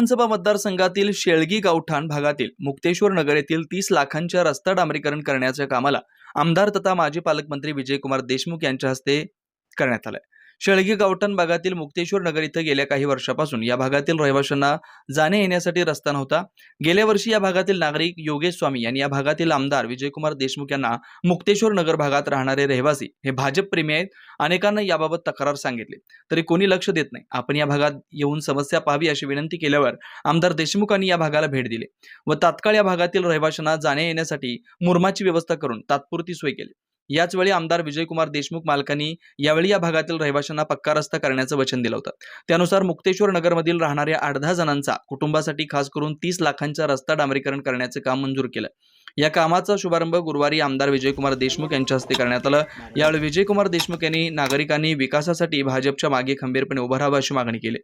विधानसभा मतदारसंघातील शेळगी गावठाण भागातील मुक्तेश्वर नगर येथील तीस लाखांच्या रस्ता डांबरीकरण करण्याच्या कामाला आमदार तथा माजी पालकमंत्री विजयकुमार देशमुख यांच्या हस्ते करण्यात आलंय. शेळगी गावठण भागातील मुक्तेश्वर नगर इथं गेल्या काही वर्षापासून. या भागातील रहिवाशांना जाणे येण्यासाठी रस्ता नव्हता. गेल्या वर्षी या भागातील नागरिक योगेश स्वामी यांनी या भागातील आमदार विजयकुमार देशमुख यांना मुक्तेश्वर नगर भागात राहणारे रहिवासी हे भाजप प्रेमी आहेत. अनेकांना याबाबत तक्रार सांगितली. तरी कोणी लक्ष देत नाही. आपण या भागात येऊन समस्या पाहावी अशी विनंती केल्यावर आमदार देशमुखांनी या भागाला भेट दिली व तात्काळ या भागातील रहिवाशांना जाण्या येण्यासाठी मुरमाची व्यवस्था करून तात्पुरती सोय केली. याच वेळी आमदार विजयकुमार देशमुख मालकांनी यावेळी या भागातील रहिवाशांना पक्का रस्ता करण्याचं वचन दिलं होतं. त्यानुसार मुक्तेश्वर नगरमधील राहणाऱ्या आठ दहा जणांचा कुटुंबासाठी खास करून तीस लाखांचा रस्ता डांबरीकरण करण्याचं काम मंजूर केलं. या कामाचा शुभारंभ गुरुवारी आमदार विजयकुमार देशमुख यांच्या हस्ते करण्यात आलं. यावेळी विजयकुमार देशमुख यांनी नागरिकांनी विकासासाठी भाजपच्या मागे खंबीरपणे उभं राहावं अशी मागणी केली.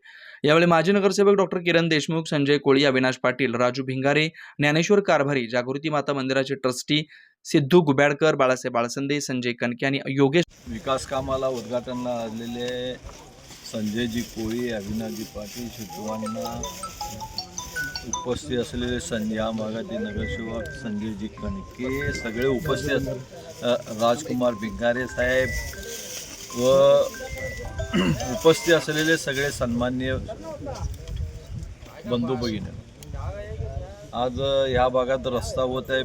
यावेळी माजी नगरसेवक डॉक्टर किरण देशमुख संजय कोळी अविनाश पाटील राजू भिंगारे ज्ञानेश्वर कारभारी जागृती माता मंदिराचे ट्रस्टी सिद्धू गुब्याडकर बाळासाहेब बाळसंदे संजय कनके आणि योगेश विकास कामाला उद्घाटनला आलेले संजयजी कोळी अविनाशजी पाटील सिद्धूंना उपस्थित असलेले संजय या भागातील नगरसेवक संजयजी कणके सगळे उपस्थित राजकुमार भिंगारे साहेब व उपस्थित असलेले सगळे सन्मान्य बंधू भगिनी. आज ह्या भागात रस्ता होत आहे.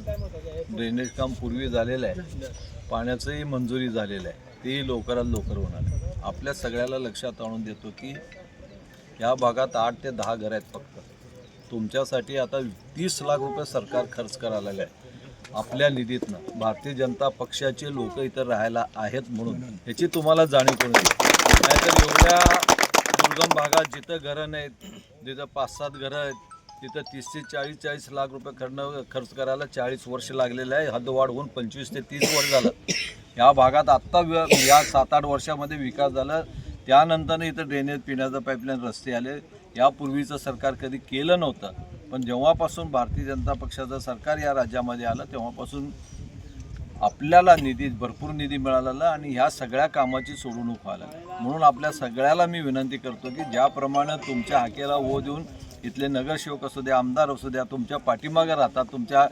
ड्रेनेज काम पूर्वी झालेलं आहे. पाण्याचंही मंजुरी झालेलं आहे. तेही लवकरात लवकर होणार आहे. आपल्या सगळ्याला लक्षात आणून देतो की या भागात आठ ते दहा घरं आहेत फक्त. तुमच्यासाठी आता तीस लाख रुपये सरकार खर्च करायला आहे आपल्या निधीतनं भारतीय जनता पक्षाचे लोक इथं राहायला आहेत म्हणून याची तुम्हाला जाणीव करून नाहीतर एवढ्या दुर्गम भागात जिथं घरं नाहीत जिथं पाच सात घरं आहेत तिथं तीस ते चाळीस चाळीस लाख रुपये खर्ण खर्च करायला चाळीस वर्ष लागलेलं आहे. हद्दवाढ होऊन पंचवीस ते तीस वर्ष झालं. या भागात आत्ता या सात आठ वर्षामध्ये विकास झाला. त्यानंतरनं इथं ड्रेनेज पिण्याचं पाईपलाईन रस्ते आले. यापूर्वीचं सरकार कधी केलं नव्हतं. पण जेव्हापासून भारतीय जनता पक्षाचं सरकार या राज्यामध्ये आलं तेव्हापासून आपल्याला निधी भरपूर निधी मिळालेला आणि ह्या सगळ्या कामाची सोडवणूक व्हायला म्हणून आपल्या सगळ्याला मी विनंती करतो की ज्याप्रमाणे तुमच्या हाकेला ओ देऊन इथले नगरसेवक असू द्या आमदार असू द्या तुमच्या पाठीमागे राहतात तुमच्या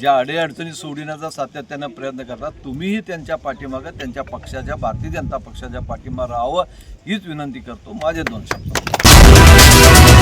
ज्या अडीअडचणी सोडविण्याचा सातत्यानं प्रयत्न करतात तुम्हीही त्यांच्या पाठीमागं त्यांच्या पक्षाच्या भारतीय जनता पक्षाच्या पाठीमागं राहावं हीच विनंती करतो. माझे दोन शब्द.